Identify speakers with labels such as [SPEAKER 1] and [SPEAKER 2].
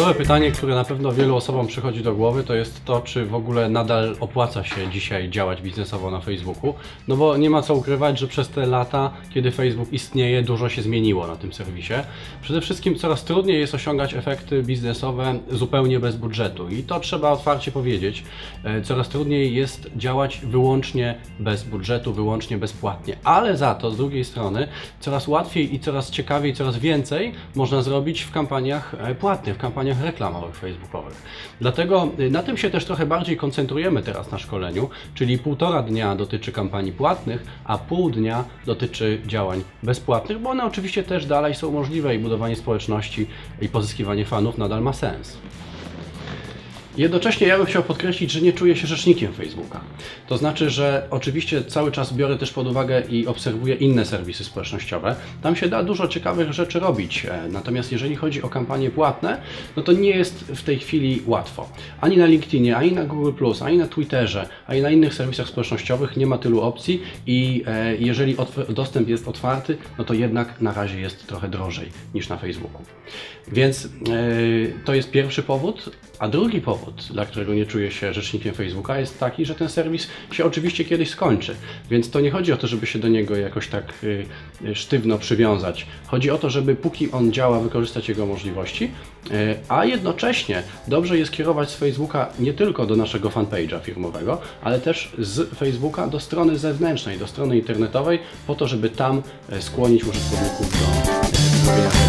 [SPEAKER 1] Podstawowe pytanie, które na pewno wielu osobom przychodzi do głowy, to jest to, czy w ogóle nadal opłaca się dzisiaj działać biznesowo na Facebooku. No bo nie ma co ukrywać, że przez te lata, kiedy Facebook istnieje, dużo się zmieniło na tym serwisie. Przede wszystkim coraz trudniej jest osiągać efekty biznesowe zupełnie bez budżetu i to trzeba otwarcie powiedzieć. E, Coraz trudniej jest działać wyłącznie bez budżetu, wyłącznie bezpłatnie, ale za to z drugiej strony coraz łatwiej i coraz ciekawiej, coraz więcej można zrobić w kampaniach e, płatnych, w kampaniach reklamowych facebookowych. Dlatego y, na tym się też trochę bardziej koncentrujemy teraz na szkoleniu, czyli półtora dnia dotyczy kampanii płatnych, a pół dnia dotyczy działań bezpłatnych, bo one oczywiście też dalej są możliwe i budowanie społeczności i pozyskiwanie fanów nadal ma sens. Jednocześnie ja bym chciał podkreślić, że nie czuję się rzecznikiem Facebooka. To znaczy, że oczywiście cały czas biorę też pod uwagę i obserwuję inne serwisy społecznościowe. Tam się da dużo ciekawych rzeczy robić. E, Natomiast jeżeli chodzi o kampanie płatne, no to nie jest w tej chwili łatwo. Ani na LinkedInie, ani na Google, ani na Twitterze, ani na innych serwisach społecznościowych nie ma tylu opcji i e, jeżeli dostęp jest otwarty, no to jednak na razie jest trochę drożej niż na Facebooku. Więc e, to jest pierwszy powód. A drugi powód, dla którego nie czuję się rzecznikiem Facebooka, jest taki, że ten serwis się oczywiście kiedyś skończy. Więc to nie chodzi o to, żeby się do niego jakoś tak y, y, sztywno przywiązać. Chodzi o to, żeby póki on działa, wykorzystać jego możliwości, y, a jednocześnie dobrze jest kierować z Facebooka nie tylko do naszego fanpage'a firmowego, ale też z Facebooka do strony zewnętrznej, do strony internetowej, po to, żeby tam y, skłonić użytkowników do y, zrobienia